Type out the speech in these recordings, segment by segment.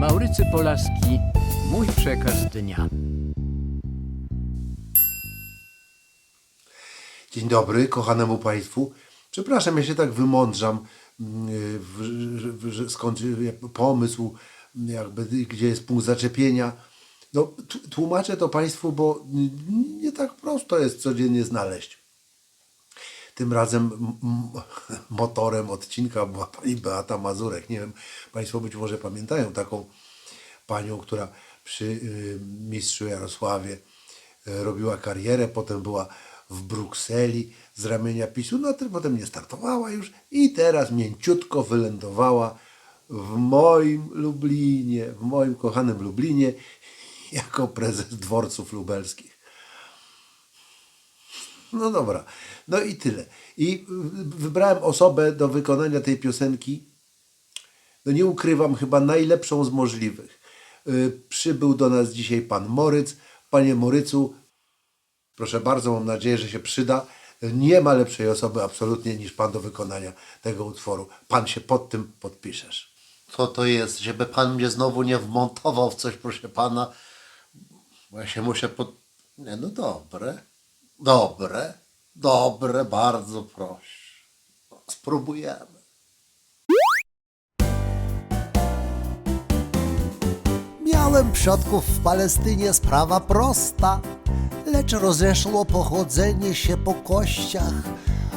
Maurycy Polaski, mój przekaz dnia. Dzień dobry kochanemu Państwu. Przepraszam, ja się tak wymądrzam, mm, skąd pomysł, jakby gdzie jest punkt zaczepienia. No, tłumaczę to Państwu, bo nie tak prosto jest codziennie znaleźć. Tym razem motorem odcinka była pani Beata Mazurek. Nie wiem, Państwo być może pamiętają taką panią, która przy y, mistrzu Jarosławie y, robiła karierę, potem była w Brukseli z ramienia PiSu, no to potem nie startowała już i teraz mięciutko wylądowała w moim Lublinie, w moim kochanym Lublinie jako prezes dworców lubelskich. No dobra, no i tyle. I y, wybrałem osobę do wykonania tej piosenki, no nie ukrywam, chyba najlepszą z możliwych. Y, Przybył do nas dzisiaj pan Moryc. Panie Morycu, proszę bardzo, mam nadzieję, że się przyda. Nie ma lepszej osoby absolutnie niż pan do wykonania tego utworu. Pan się pod tym podpiszesz. Co to jest, żeby pan mnie znowu nie wmontował w coś, proszę pana? Ja się muszę pod... Nie, no dobre. Dobre. Dobre, bardzo proszę. Spróbujemy. Miałem przodków w Palestynie, sprawa prosta, lecz rozeszło pochodzenie się po kościach,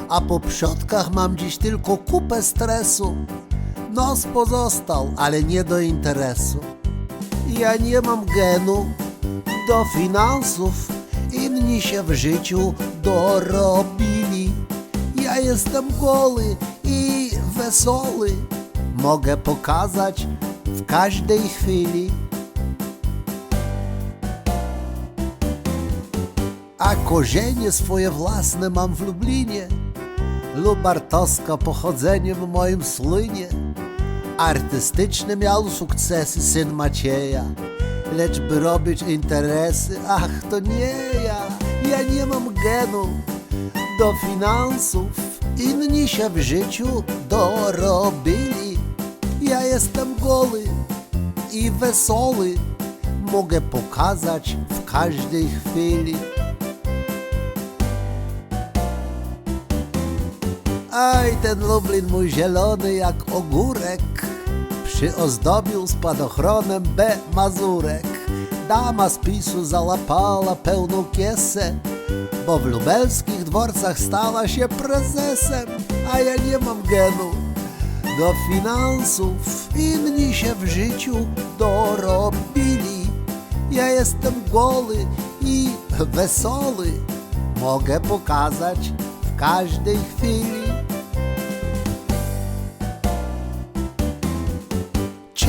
a po przodkach mam dziś tylko kupę stresu. Nos pozostał, ale nie do interesu. Ja nie mam genu do finansów, inni się w życiu dorobili. Ja jestem goły i wesoły, mogę pokazać w każdej chwili. A korzenie swoje własne mam w Lublinie. Lubartowska pochodzeniem moim słynie. Artystyczne miał sukcesy syn Macieja. Lecz by robić interesy, ach to nie ja. Ja nie mam genu do finansów. Inni się w życiu dorobili. Ja jestem goły i wesoły. Mogę pokazać w każdej chwili. Aj, ten Lublin mój zielony jak ogórek Przyozdobił spadochronem B Mazurek. Dama z PiSu załapała pełną kiesę Bo w lubelskich dworcach stała się prezesem A ja nie mam genu. Do finansów Inni się w życiu dorobili. Ja jestem goły i wesoły. Mogę pokazać w każdej chwili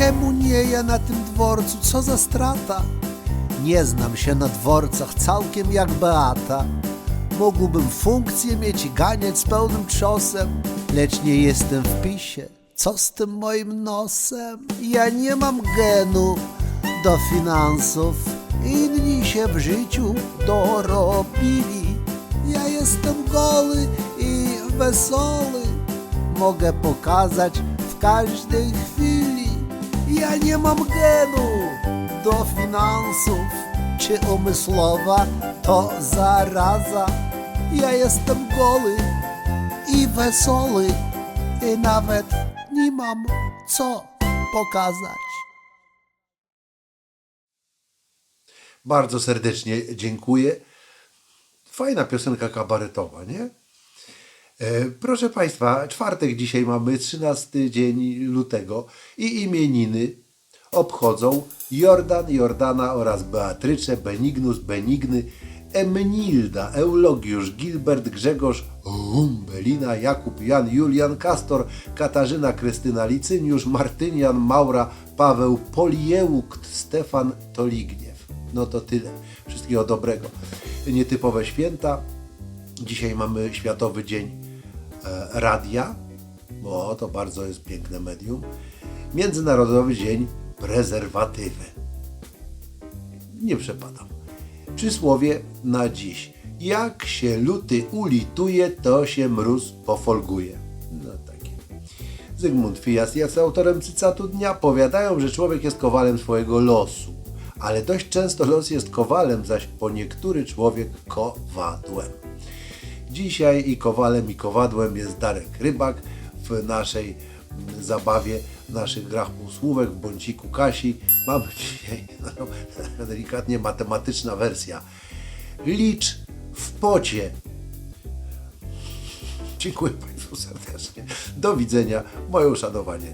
Czemu nie ja na tym dworcu? Co za strata? Nie znam się na dworcach całkiem jak Beata. Mógłbym funkcję mieć i ganiać z pełnym trzosem, lecz nie jestem w pisie. Co z tym moim nosem? Ja nie mam genu do finansów. Inni się w życiu dorobili. Ja jestem goły i wesoły. Mogę pokazać w każdej chwili. Ja nie mam genu do finansów, czy umysłowa to zaraza. Ja jestem goły i wesoły i nawet nie mam co pokazać. Bardzo serdecznie dziękuję. Fajna piosenka kabaretowa, nie? E, Proszę Państwa, czwartek dzisiaj mamy, 13 dzień lutego i imieniny obchodzą Jordan, Jordana oraz Beatrycze, Benignus, Benigny, Emnilda, Eulogiusz, Gilbert, Grzegorz, Humbelina, Jakub, Jan, Julian, Kastor, Katarzyna, Krystyna, Licyniusz, Martynian, Maura, Paweł, Poliełukt, Stefan, Toligniew. No to tyle. Wszystkiego dobrego. Nietypowe święta. Dzisiaj mamy Światowy Dzień Radia, bo to bardzo jest piękne medium. Międzynarodowy Dzień Prezerwatywy. Nie przepadam. Przysłowie na dziś. Jak się luty ulituje, to się mróz pofolguje. No takie. Zygmunt Fijas jest autorem cytatu dnia. Powiadają, że człowiek jest kowalem swojego losu. Ale dość często los jest kowalem, zaś po niektóry człowiek kowadłem. Dzisiaj i kowalem i kowadłem jest Darek Rybak w naszej zabawie, w naszych grach półsłówek, w bąciku Kasi. Mamy dzisiaj no, delikatnie matematyczna wersja. Licz w pocie. Dziękuję Państwu serdecznie. Do widzenia. Moje uszanowanie.